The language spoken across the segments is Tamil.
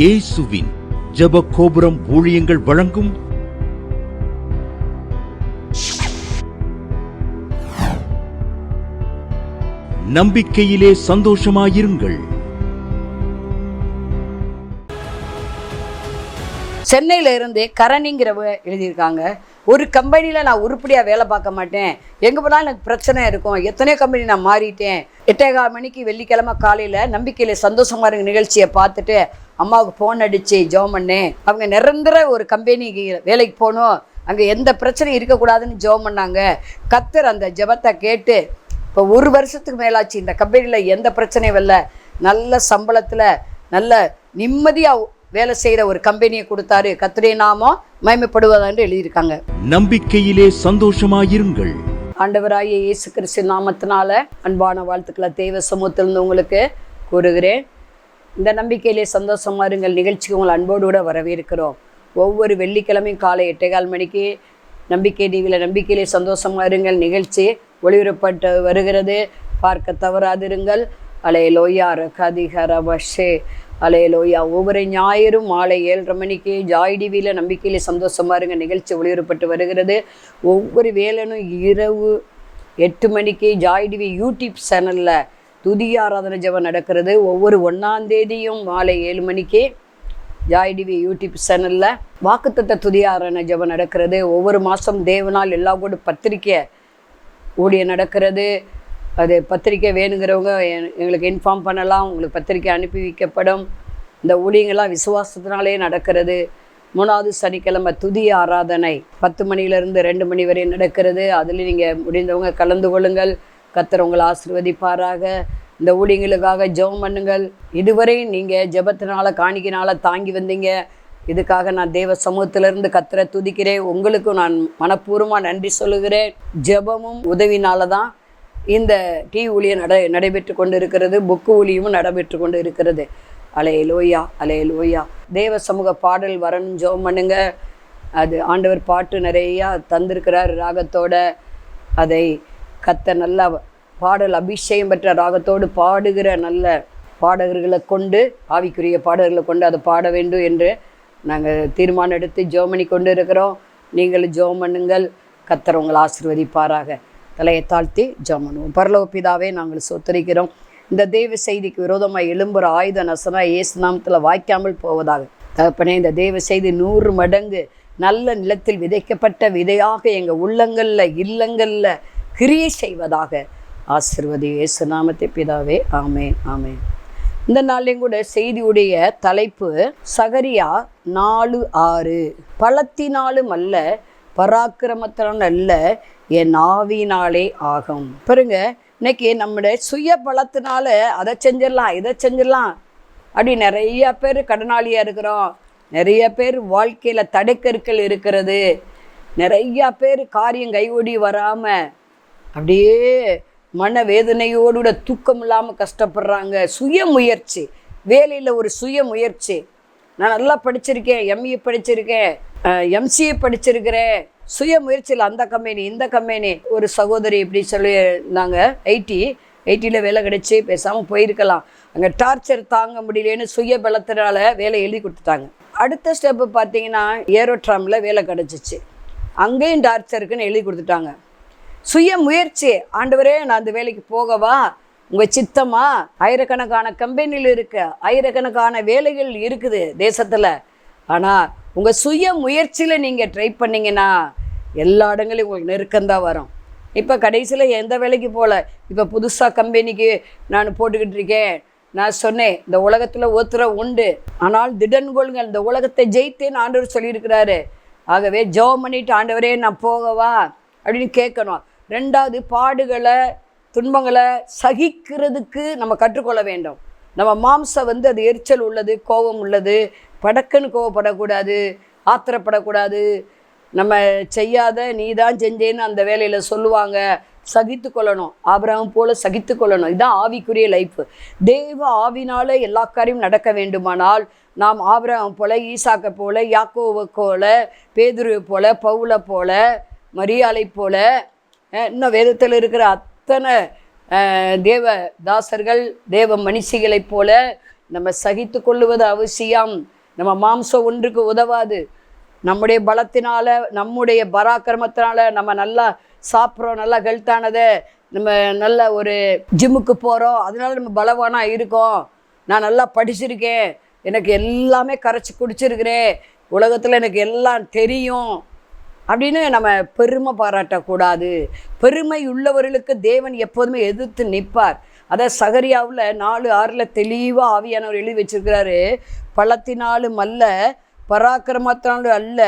இயேசுவின் ஜப கோபுரம் ஊழியங்கள் வழங்கும் நம்பிக்கையிலே சந்தோஷமாயிருங்கள். சென்னையில் இருந்து கரணிங்கிறவ எழுதியிருக்காங்க. ஒரு கம்பெனியில் நான் உருப்படியாக வேலை பார்க்க மாட்டேன். எங்கே போனாலும் எனக்கு பிரச்சனை இருக்கும். எத்தனையோ கம்பெனி நான் மாறிட்டேன். எட்டேகால் மணிக்கு வெள்ளிக்கிழமை காலையில் நம்பிக்கையில் சந்தோஷமாக இருக்க நிகழ்ச்சியை பார்த்துட்டு அம்மாவுக்கு ஃபோன் அடித்து ஜெபம் பண்ணேன் அவங்க நிரந்தர ஒரு கம்பெனிக்கு வேலைக்கு போகணும். அங்கே எந்த பிரச்சனையும் இருக்கக்கூடாதுன்னு ஜோம் பண்ணாங்க. கத்தர் அந்த ஜெபத்தை கேட்டு இப்போ ஒரு வருஷத்துக்கு மேலாச்சு. இந்த கம்பெனியில் எந்த பிரச்சனையும் இல்லை. நல்ல சம்பளத்தில் நல்ல நிம்மதியாக வேலை செய்கிற ஒரு கம்பெனியை கொடுத்தாரு. கத்திரே நாமம் மயமைப்படுவதான்னு எழுதியிருக்காங்க. நம்பிக்கையிலே சந்தோஷமாயிருங்கள். ஆண்டவராகிய இயேசு கிறிஸ்து நாமத்தினால அன்பான வாழ்த்துக்களை தெய்வ சமூகத்திலிருந்து உங்களுக்கு கூறுகிறேன். இந்த நம்பிக்கையிலே சந்தோஷமா இருங்கள். நிகழ்ச்சிக்கு உங்களை அன்போடு கூட வரவேற்கிறோம். ஒவ்வொரு வெள்ளிக்கிழமையும் காலை எட்டேகால் மணிக்கு நம்பிக்கை டிவியில் நம்பிக்கையிலே சந்தோஷமா இருங்கள். நிகழ்ச்சி ஒளிபரப்பட்டு வருகிறது. பார்க்க தவறாதிருங்கள். அலே லோயா ரகதிகர வஷே. அலையலோயா. லோயா ஒவ்வொரு ஞாயிறும் மாலை ஏழரை மணிக்கு ஜாய் டிவியில் நம்பிக்கையில் சந்தோஷமா இருங்க. நிகழ்ச்சி ஒளிபரப்பட்டு வருகிறது. ஒவ்வொரு வேலனும் இரவு எட்டு மணிக்கு ஜாய் டிவி யூடியூப் சேனலில் துதிய ஆராதனை ஜபம் நடக்கிறது. ஒவ்வொரு ஒன்றாம் தேதியும் மாலை ஏழு மணிக்கு ஜாய் டிவி யூடியூப் சேனலில் வாக்குத்தத்த துதிய ஆராதனை ஜபம் நடக்கிறது. ஒவ்வொரு மாதம் தேவனால் எல்லா கூட பத்திரிக்கை ஓடிய நடக்கிறது. அது பத்திரிக்கை வேணுங்கிறவங்க எ- எங்களுக்கு இன்ஃபார்ம் பண்ணலாம் உங்களுக்கு பத்திரிக்கை அனுப்பி வைக்கப்படும். இந்த ஊழியங்கள்லாம் விசுவாசத்தினாலே நடக்கிறது. மூணாவது சனிக்கிழமை துதி ஆராதனை. பத்து மணியிலேருந்து ரெண்டு மணி வரை நடக்கிறது. அதில் நீங்கள் முடிந்தவங்க கலந்து கொள்ளுங்கள். கத்தர் உங்களை ஆசிர்வதிப்பாராக. இந்த ஊழியங்களுக்காக ஜெபம் பண்ணுங்கள். இதுவரை நீங்கள் ஜெபத்தினால காணிக்கினால தாங்கி வந்தீங்க. இதுக்காக நான் தேவ சமூகத்திலிருந்து கத்தரை துதிக்கிறேன். உங்களுக்கும் நான் மனப்பூர்வமாக நன்றி சொல்லுகிறேன். ஜெபமும் உதவினால தான் இந்த டீ ஊழியம் நட நடைபெற்று கொண்டு இருக்கிறது புக்கு ஊழியமும் நடைபெற்று கொண்டு இருக்கிறது அலே லோயா அலே லோயா தேவ சமூக பாடல் வரணும் ஜோம் பண்ணுங்க. அது ஆண்டவர் பாட்டு நிறையா தந்திருக்கிறார் ராகத்தோட. அதை கத்த நல்லா பாடல் அபிஷேகம் பெற்ற ராகத்தோடு பாடுகிற நல்ல பாடகர்களை கொண்டு ஆவிக்குரிய பாடகர்களை கொண்டு அதை பாட வேண்டும் என்று நாங்கள் தீர்மானம் எடுத்து ஜோமணி பண்ணி கொண்டு இருக்கிறோம் நீங்கள் ஜெபம் பண்ணுங்கள். கத்தர் உங்களை ஆசீர்வதிப்பாராக. தலையை தாழ்த்தி ஜமனும் பண்ணுவோம் பிதாவே நாங்கள் சொத்தரிக்கிறோம். இந்த தெய்வ செய்திக்கு விரோதமாக எழும்புற ஆயுத நசனா இயேசு நாமத்தில் வாய்க்காமல் போவதாக. தகப்பனே இந்த தெய்வ செய்தி நூறு மடங்கு நல்ல நிலத்தில் விதைக்கப்பட்ட விதையாக எங்கள் உள்ளங்களில் இல்லங்களில் கிரியை செய்வதாக ஆசிர்வதி இயேசு நாமத்தை பிதாவே. ஆமேன் ஆமேன். இந்த நாளையும் கூட செய்தியுடைய தலைப்பு சகரியா நாலு ஆறு. பழத்தினாலும் அல்ல பராக்கிரமத்தினால் அல்ல என் ஆவினாலே ஆகும். பாருங்க இன்னைக்கு நம்முடைய சுய பலத்தினால அதை செஞ்சிடலாம் இதை செஞ்சிடலாம். அப்படி நிறைய பேர் கடனாளியாக இருக்கிறோம். நிறைய பேர் வாழ்க்கையில் தடைக்கற்கள் இருக்கிறது. நிறைய பேர் காரியம் கைகூடி வராமல் அப்படியே மன வேதனையோடு கூட தூக்கம் இல்லாமல் கஷ்டப்படுறாங்க. சுய முயற்சி வேலையில் ஒரு சுய முயற்சி நான் நல்லா படிச்சிருக்கேன் எம்இ படிச்சிருக்கேன் எம்சிஏ படிச்சிருக்கிறேன். சுய முயற்சியில் அந்த கம்பெனி இந்த கம்பெனி ஒரு சகோதரி இப்படி சொல்லி இருந்தாங்க ஐடி ஐடியில் வேலை கிடைச்சி பேசாமல் போயிருக்கலாம். அங்கே டார்ச்சர் தாங்க முடியலன்னு சுய பலத்தினால வேலை எழுதி கொடுத்துட்டாங்க. அடுத்த ஸ்டெப்பு பார்த்தீங்கன்னா ஏரோட்ராமில் வேலை கிடச்சிச்சு. அங்கேயும் டார்ச்சருக்குன்னு எழுதி கொடுத்துட்டாங்க. சுய முயற்சி ஆண்டவரே நான் அந்த வேலைக்கு போகவா? உங்கள் சித்தமா? ஆயிரக்கணக்கான கம்பெனியில் இருக்க ஆயிரக்கணக்கான வேலைகள் இருக்குது தேசத்தில். ஆனால் உங்கள் சுய முயற்சியில் நீங்கள் ட்ரை பண்ணீங்கன்னா எல்லா இடங்களையும் உங்களுக்கு நெருக்கம்தான் வரும். இப்போ கடைசியில் எந்த வேலைக்கு போகல இப்போ புதுசாக கம்பெனிக்கு நான் போட்டுக்கிட்டு இருக்கேன். நான் சொன்னேன் இந்த உலகத்தில் ஒருத்தர உண்டு. ஆனால் திடன் கொள்ளுங்கள் இந்த உலகத்தை ஜெயித்தேன்னு ஆண்டவர் சொல்லியிருக்கிறாரு. ஆகவே ஜோ பண்ணிட்டு ஆண்டவரே நான் போகவா? அப்படின்னு கேட்கணும். ரெண்டாவது பாடுகளை துன்பங்களை சகிக்கிறதுக்கு நம்ம கற்றுக்கொள்ள வேண்டும். நம்ம மாம்சம் வந்து அது எரிச்சல் உள்ளது கோபம் உள்ளது படக்குன்னு கோவப்படக்கூடாது ஆத்திரப்படக்கூடாது. நம்ம செய்யாத நீ தான் செஞ்சேன்னு அந்த வேலையில் சொல்லுவாங்க. சகித்து கொள்ளணும். ஆபரகம் போல சகித்து கொள்ளணும். இதுதான் ஆவிக்குரிய லைஃப்பு தெய்வ ஆவினால எல்லா காரியம் நடக்க வேண்டுமானால் நாம் ஆபரகம் போல் ஈசாக்கை போல் யாக்கோவை போல பேதுருவை போல் பவுலை போல மரியாலை போல இன்னும் வேதத்தில் இருக்கிற அத் அத்தனை தேவ தாசர்கள் தேவ மனுஷிகளைப் போல நம்ம சகித்து கொள்ளுவது அவசியம். நம்ம மாம்சம் ஒன்றுக்கு உதவாது. நம்முடைய பலத்தினால நம்முடைய பராக்கிரமத்தினால நம்ம நல்லா சாப்பிட்றோம் நல்லா ஹெல்த்தானதை நம்ம நல்ல ஒரு ஜிம்முக்கு போகிறோம் அதனால நம்ம பலவானாக இருக்கோம். நான் நல்லா படிச்சிருக்கேன். எனக்கு எல்லாமே கரைச்சி குடிச்சிருக்கிறேன். உலகத்தில் எனக்கு எல்லாம் தெரியும். அப்படின்னு நம்ம பெருமை பாராட்டக்கூடாது. பெருமை உள்ளவர்களுக்கு தேவன் எப்போதுமே எதிர்த்து நிற்பார். அதை சகரியாவில் நாலு ஆறில் தெளிவாக ஆவியானவர் எழுதி வச்சிருக்கிறாரு. பழத்தினாலும் அல்ல பராக்கிரமத்தினாலும் அல்ல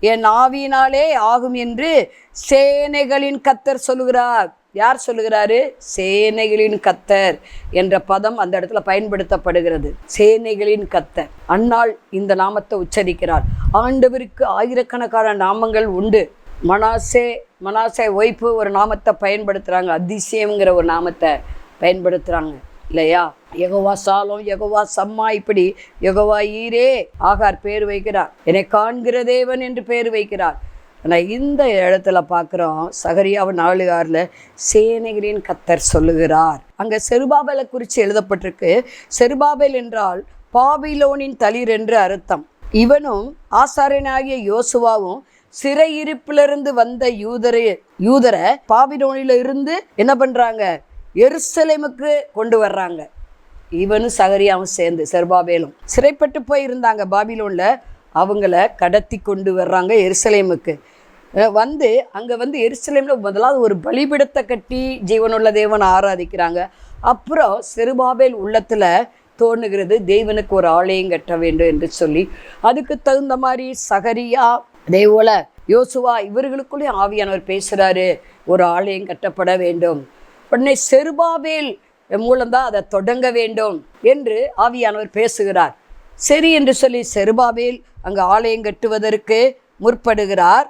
என் ஆவியினாலே ஆகும் என்று சேனைகளின் கத்தர் சொல்லுகிறார். யார் சொல்லுகிறாரு? சேனைகளின் கத்தர் என்ற பதம் அந்த இடத்துல பயன்படுத்தப்படுகிறது. சேனைகளின் கத்தர். அன்னாள் இந்த நாமத்தை உச்சரிக்கிறார். ஆண்டவருக்கு ஆயிரக்கணக்கான நாமங்கள் உண்டு. மனாசே மனாசே ஒய்ஃபு ஒரு நாமத்தை பயன்படுத்துகிறாங்க அதிசயங்கிற ஒரு நாமத்தை பயன்படுத்துகிறாங்க இல்லையா? எகவா சாலம் எகவா சம்மா இப்படி எகவா ஈரே ஆகார் பேர் வைக்கிறார். என்னை காண்கிற தேவன் என்று பேர் வைக்கிறார். ஆனால் இந்த இடத்துல பார்க்குறோம் சகரியாவு நாலு ஆறில் சேனகிரின் கத்தர் சொல்லுகிறார். அங்கே செருபாபேலை குறித்து எழுதப்பட்டிருக்கு. செருபாபேல் என்றால் பாபிலோனின் தளிர் என்று அர்த்தம். இவனும் ஆசாரியனாகிய யோசுவாவும் சிறையிருப்பிலிருந்து வந்த யூதரை யூதரை பாபிலோனில இருந்து என்ன பண்ணுறாங்க எருசலேமுக்கு கொண்டு வர்றாங்க. இவனும் சகரியாவும் சேர்ந்து செர்பாபேலும் சிறைப்பட்டு போய் இருந்தாங்க பாபிலோனில். அவங்கள கடத்தி கொண்டு வர்றாங்க எருசலேமுக்கு. வந்து அங்கே வந்து எருசலேமில் முதலாவது ஒரு பலிபிடத்தை கட்டி ஜீவனுள்ள தேவனை ஆராதிக்கிறாங்க. அப்புறம் செருபாபேல் உள்ளத்தில் தோணுகிறது தேவனுக்கு ஒரு ஆலயம் கட்ட வேண்டும் என்று சொல்லி. அதுக்கு தகுந்த மாதிரி சகரியா தேவோல யோசுவா இவர்களுக்குள்ளே ஆவியானவர் பேசுகிறாரு ஒரு ஆலயம் கட்டப்பட வேண்டும். உடனே செருபாபேல் மூலம்தான் அதை தொடங்க வேண்டும் என்று ஆவியானவர் பேசுகிறார். சரி என்று சொல்லி செருபாபேல் அங்கே ஆலயம் கட்டுவதற்கு முற்படுகிறார்.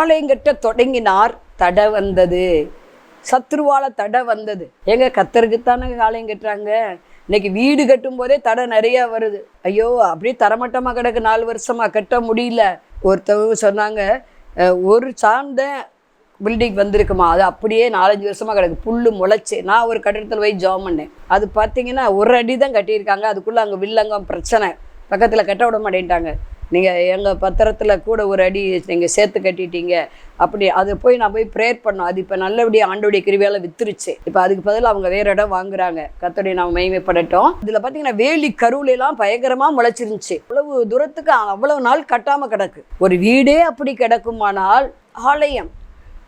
ஆலயம் தொடங்கினார் தடை வந்தது. சத்ருவால தடை வந்தது. எங்க கத்தருக்குத்தானே ஆலயம் கட்டுறாங்க? இன்னைக்கு வீடு கட்டும் போதே தடை நிறைய வருது. ஐயோ அப்படியே தரமட்டமாக கிடக்கு நாலு வருஷமா கட்ட முடியல. ஒருத்தவங்க சொன்னாங்க ஒரு சார்ந்த பில்டிங் வந்திருக்குமா? அது அப்படியே நாலஞ்சு வருஷமாக கிடக்கு. புல்லு முளைச்சி. நான் ஒரு கட்டிடத்தில் போய் ஜாம் பண்ணேன். அது பார்த்தீங்கன்னா ஒரு அடி தான் கட்டியிருக்காங்க. அதுக்குள்ளே அங்கே வில்லங்கம் பிரச்சனை. பக்கத்தில் கட்ட விட மாட்டேன்ட்டாங்க. நீங்கள் எங்கள் பத்திரத்தில் கூட ஒரு அடி நீங்கள் சேர்த்து கட்டிட்டீங்க. அப்படி அதை போய் நான் போய் ப்ரேயர் பண்ணோம். அது இப்போ நல்லபடியாக ஆண்டோடைய கிருவியால் வித்துருச்சு. இப்போ அதுக்கு பதில் அவங்க வேற இடம் வாங்குறாங்க. கத்தோடைய நாம் மகிமைப்படட்டும். இதில் பார்த்தீங்கன்னா வேலி கருவிலாம் பயங்கரமாக முளைச்சிருந்துச்சு. அவ்வளவு தூரத்துக்கு அவ்வளவு நாள் கட்டாமல் கிடக்கு. ஒரு வீடே அப்படி கிடக்குமானால் ஆலயம்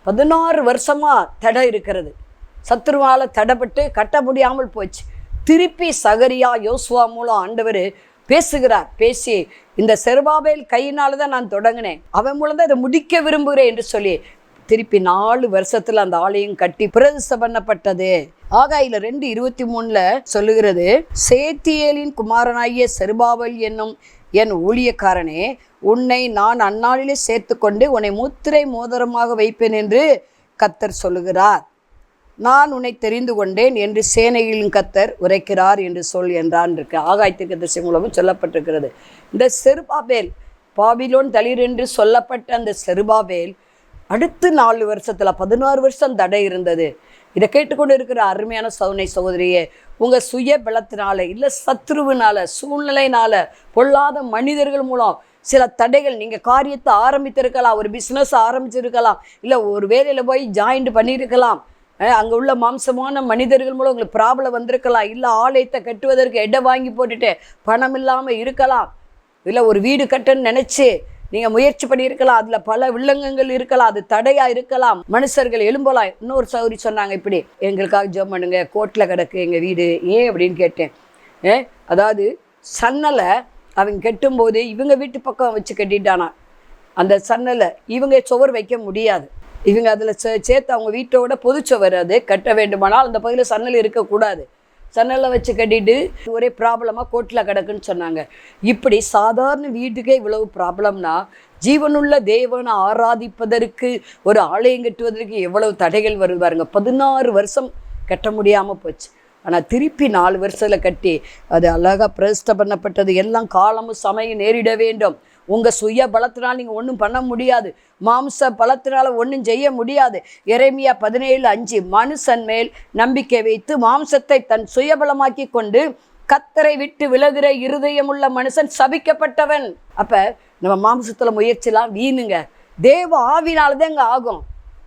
பதினாறு வருஷமாக தடை இருக்கிறது. சத்துருவால தடைப்பட்டு கட்ட முடியாமல் போச்சு. திருப்பி சகரியா யோசுவா மூலம் ஆண்டவர் பேசுகிறார். பேசி இந்த செருபாபேல் கையினால தான் நான் தொடங்கினேன். அவன் மூலம் தான் இதை முடிக்க விரும்புகிறேன் என்று சொல்லி திருப்பி நாலு வருஷத்துல அந்த ஆலயம் கட்டி பிரதிச பண்ணப்பட்டது. ஆகாயில ரெண்டு இருபத்தி மூணுல சொல்லுகிறது சேத்தியேலின் குமாரனாகிய செருபாவல் என்னும் என் ஊழியக்காரனே உன்னை நான் அந்நாளிலே சேர்த்துக்கொண்டு உன்னை முத்திரை மோதிரமாக வைப்பேன் என்று கத்தர் சொல்லுகிறார். நான் உன்னை தெரிந்து கொண்டேன் என்று சேனையிலும் கத்தர் உரைக்கிறார் என்று சொல் என்றான் இருக்கு. ஆகாயத்திற்கு திசை மூலமும் சொல்லப்பட்டிருக்கிறது. இந்த செருபாபேல் பாபிலோன் தளிர் என்று சொல்லப்பட்ட அந்த செருபாபேல் அடுத்து நாலு வருஷத்தில் பதினாறு வருஷம் தடை இருந்தது. இதை கேட்டுக்கொண்டு இருக்கிற அருமையான சௌனை சகோதரியே உங்கள் சுய பலத்தினால இல்லை சத்ருவினால சூழ்நிலையினால பொல்லாத மனிதர்கள் மூலம் சில தடைகள் நீங்கள் காரியத்தை ஆரம்பித்திருக்கலாம் ஒரு பிஸ்னஸ் ஆரம்பிச்சிருக்கலாம் இல்லை ஒரு வேலையில் போய் ஜாயின்ட் பண்ணியிருக்கலாம் அங்கே உள்ள மாம்சமான மனிதர்கள் மூலம் உங்களுக்கு ப்ராப்ளம் வந்திருக்கலாம். இல்லை ஆலயத்தை கட்டுவதற்கு எடை வாங்கி போட்டுட்டு பணம் இல்லாமல் இருக்கலாம். இல்லை ஒரு வீடு கட்டணும்னு நினச்சி நீங்கள் முயற்சி பண்ணியிருக்கலாம். அதில் பல வில்லங்கங்கள் இருக்கலாம். அது தடையாக இருக்கலாம். மனுஷர்கள் எழும்பலாம். இன்னொரு சௌரி சொன்னாங்க இப்படி. எங்களுக்காக ஜோம் பண்ணுங்க. கோட்டில் கிடக்கு எங்கள் வீடு. ஏன் அப்படின்னு கேட்டேன். ஏ அதாவது சன்னலை அவங்க கட்டும்போது இவங்க வீட்டு பக்கம் வச்சு கட்டிட்டானா. அந்த சன்னலை இவங்க சுவர் வைக்க முடியாது. இவங்க அதில் சே சேர்த்து அவங்க வீட்டோட பொதுச்சவர் அது கட்ட வேண்டுமானால் அந்த பகுதியில் சன்னல் இருக்கக்கூடாது. சன்னலை வச்சு கட்டிட்டு ஒரே ப்ராப்ளமாக கோட்டில் கிடக்குன்னு சொன்னாங்க. இப்படி சாதாரண வீட்டுக்கே இவ்வளவு ப்ராப்ளம்னா ஜீவனுள்ள தேவனை ஆராதிப்பதற்கு ஒரு ஆலயம் கட்டுவதற்கு எவ்வளவு தடைகள் வருது பாருங்க. பதினாறு வருஷம் கட்ட முடியாமல் போச்சு. ஆனால் திருப்பி நாலு வருஷத்தில் கட்டி அது அழகாக பிரதிஷ்ட பண்ணப்பட்டது. எல்லாம் காலமும் சமயம் நேரிட வேண்டும். உங்கள் சுய பலத்தினால் நீங்கள் ஒன்றும் பண்ண முடியாது. மாம்ச பலத்தினால் ஒன்றும் செய்ய முடியாது. இறைமையா பதினேழு அஞ்சு மனுஷன் மேல் நம்பிக்கை வைத்து மாம்சத்தை தன் சுயபலமாக்கி கொண்டு கத்தரை விட்டு விலகுற இருதயமுள்ள மனுஷன் சபிக்கப்பட்டவன். அப்போ நம்ம மாம்சத்தில் முயற்சிலாம் வீணுங்க. தேவ ஆவினால்தான் தான் ஆகும்.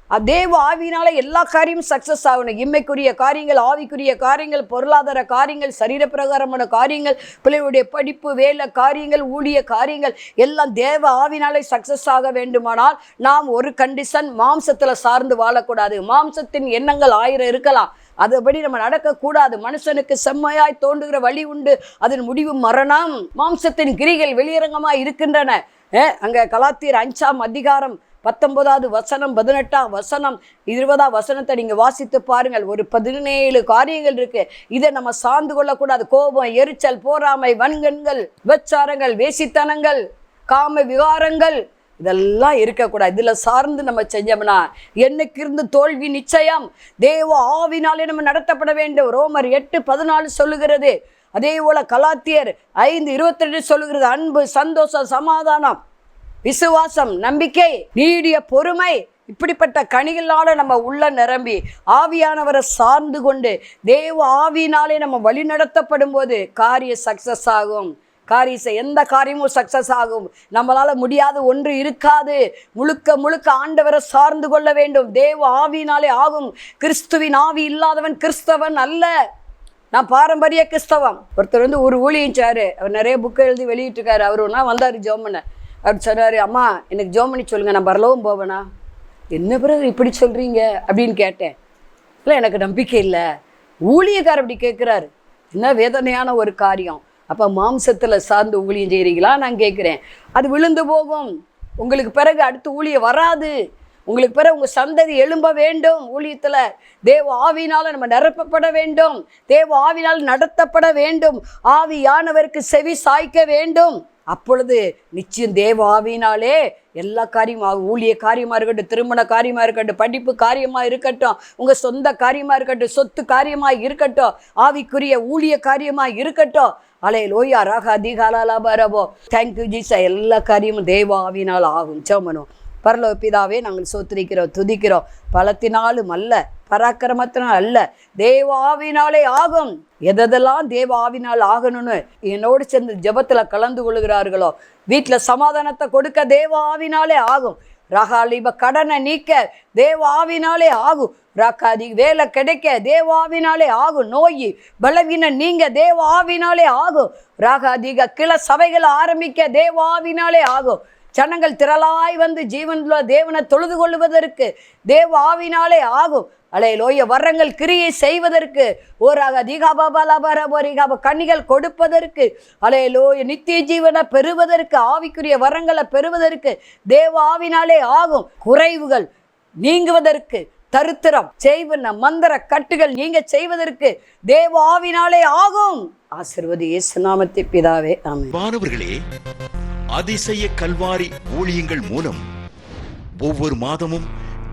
தேவ ஆவியினால எல்லா காரியமும் சக்சஸ் ஆகணும். இம்மைக்குரிய காரியங்கள் ஆவிக்குரிய காரியங்கள் பொருளாதார காரியங்கள் சரீரப்பிரகாரமான காரியங்கள் பிள்ளைகளுடைய படிப்பு வேலை காரியங்கள் ஊழிய காரியங்கள் எல்லாம் தேவ ஆவினாலே சக்சஸ் ஆக வேண்டுமானால் நாம் ஒரு கண்டிஷன் மாம்சத்தில் சார்ந்து வாழக்கூடாது. மாம்சத்தின் எண்ணங்கள் ஆயிரம் இருக்கலாம். அதுபடி நம்ம நடக்கக்கூடாது. மனுஷனுக்கு செம்மையாய் தோன்றுகிற வழி உண்டு. அதன் முடிவு மரணம். மாம்சத்தின் கிரிகள் வெளியரங்கமாக இருக்கின்றன. அங்கே கலாத்தீர் கலாத்தியர் அஞ்சாம் அதிகாரம் பத்தொன்பதாவது வசனம் பதினெட்டாம் வசனம் இருபதாம் வசனத்தை நீங்கள் வாசித்து பாருங்கள். ஒரு பதினேழு காரியங்கள் இருக்கு. இதை நம்ம சார்ந்து கொள்ளக்கூடாது. கோபம் எரிச்சல் போராமை வன்கண்கள் விபச்சாரங்கள் வேசித்தனங்கள் காம விகாரங்கள் இதெல்லாம் இருக்கக்கூடாது. இதில் சார்ந்து நம்ம செஞ்சோம்னா என்னைக்கு இருந்து தோல்வி நிச்சயம்? தேவ ஆவினாலே நம்ம நடத்தப்பட வேண்டும். ரோமர் எட்டு பதினாலு சொல்லுகிறது. அதே போல கலாத்தியர் ஐந்து இருபத்தி ரெண்டு சொல்லுகிறது. அன்பு சந்தோஷம் சமாதானம். விசுவாசம் நம்பிக்கை நீடிய பொறுமை இப்படிப்பட்ட கனிகளால் நம்ம உள்ள நிரம்பி ஆவியானவரை சார்ந்து கொண்டு தேவ ஆவியினாலே நம்ம வழி நடத்தப்படும் போது காரிய சக்சஸ் ஆகும். காரியம் எந்த காரியமும் சக்சஸ் ஆகும். நம்மளால் முடியாத ஒன்று இருக்காது. முழுக்க முழுக்க ஆண்டவரை சார்ந்து கொள்ள வேண்டும். தேவ ஆவியினாலே ஆகும். கிறிஸ்துவின் ஆவி இல்லாதவன் கிறிஸ்தவன் அல்ல. நான் பாரம்பரிய கிறிஸ்தவம். ஒருத்தர் வந்து ஒரு ஊழியச்சாரு அவர் நிறைய புக்கு எழுதி வெளியிட்டிருக்காரு. அவர் ஒன்றா வந்தார் ஜோமனை அப்படி சொன்னார் அம்மா எனக்கு ஜோமணி சொல்லுங்கள் நான் பரலவும் போவேனா? என்ன பிறகு இப்படி சொல்கிறீங்க அப்படின்னு கேட்டேன். இல்லை எனக்கு நம்பிக்கை இல்லை. ஊழியக்கார் அப்படி கேட்குறாரு. என்ன வேதனையான ஒரு காரியம். அப்போ மாம்சத்தில் சார்ந்து ஊழியம் செய்கிறீங்களா நான் கேட்குறேன். அது விழுந்து போகும். உங்களுக்கு பிறகு அடுத்து ஊழியம் வராது. உங்களுக்கு பிறகு உங்கள் சந்ததி எழும்ப வேண்டும் ஊழியத்தில். தேவ ஆவினால் நம்ம நிரப்பப்பட வேண்டும். தேவ ஆவினால் நடத்தப்பட வேண்டும். ஆவியானவருக்கு செவி சாய்க்க வேண்டும். அப்பொழுது நிச்சயம் தேவ ஆவியினாலே எல்லா காரியமாக ஊழிய காரியமாக இருக்கட்டும் திருமண காரியமாக இருக்கட்டும் படிப்பு காரியமாக இருக்கட்டும் உங்கள் சொந்த காரியமாக இருக்கட்டும் சொத்து காரியமாக இருக்கட்டும் ஆவிக்குரிய ஊழிய காரியமாக இருக்கட்டும். அலே லோயா ராக அதிகாலாலா தேங்க்யூ ஜீசா எல்லா காரியமும் தேவ ஆவினால் ஆகும் சோமனும் பரலோ பிதாவே நாங்கள் சோத்திரிக்கிறோம் துதிக்கிறோம். பலத்தினாலும் அல்ல பராக்கிரமத்தினால் அல்ல. தேவ ஆவினாலே ஆகும். எதெல்லாம் தேவ ஆவினால் ஆகணும்னு என்னோடு சேர்ந்து ஜெபத்தில் கலந்து கொள்கிறார்களோ வீட்டில் சமாதானத்தை கொடுக்க தேவ ஆவினாலே ஆகும். ரகாலிப கடனை நீக்க தேவ ஆவினாலே ஆகும். ராக்காதி வேலை கிடைக்க தேவ ஆவினாலே ஆகும். நோய் பலவீனம் நீங்க தேவ ஆவினாலே ஆகும். ராகாதிக கிள சபைகளை ஆரம்பிக்க தேவ ஆவினாலே ஆகும். ஜனங்கள் திரளாய் வந்து ஜீவனில் தேவனை தொழுது கொள்வதற்கு தேவ ஆவினாலே ஆகும். அலே லோய வரங்கள் கிரியை செய்வதற்கு ஓராக தீகாபாபாலாபரபோரிகாப கண்ணிகள் கொடுப்பதற்கு அலையலோய லோய நித்திய ஜீவனை பெறுவதற்கு ஆவிக்குரிய வரங்களை பெறுவதற்கு தேவ ஆவினாலே ஆகும் குறைவுகள் நீங்குவதற்கு தருத்திரம் செய்வன மந்திர கட்டுகள் நீங்க செய்வதற்கு தேவ ஆவினாலே ஆகும். ஆசிர்வதி இயேசு நாமத்தை பிதாவே மாணவர்களே அதிசய கல்வாரி ஊழியங்கள் மூலம் ஒவ்வொரு மாதமும்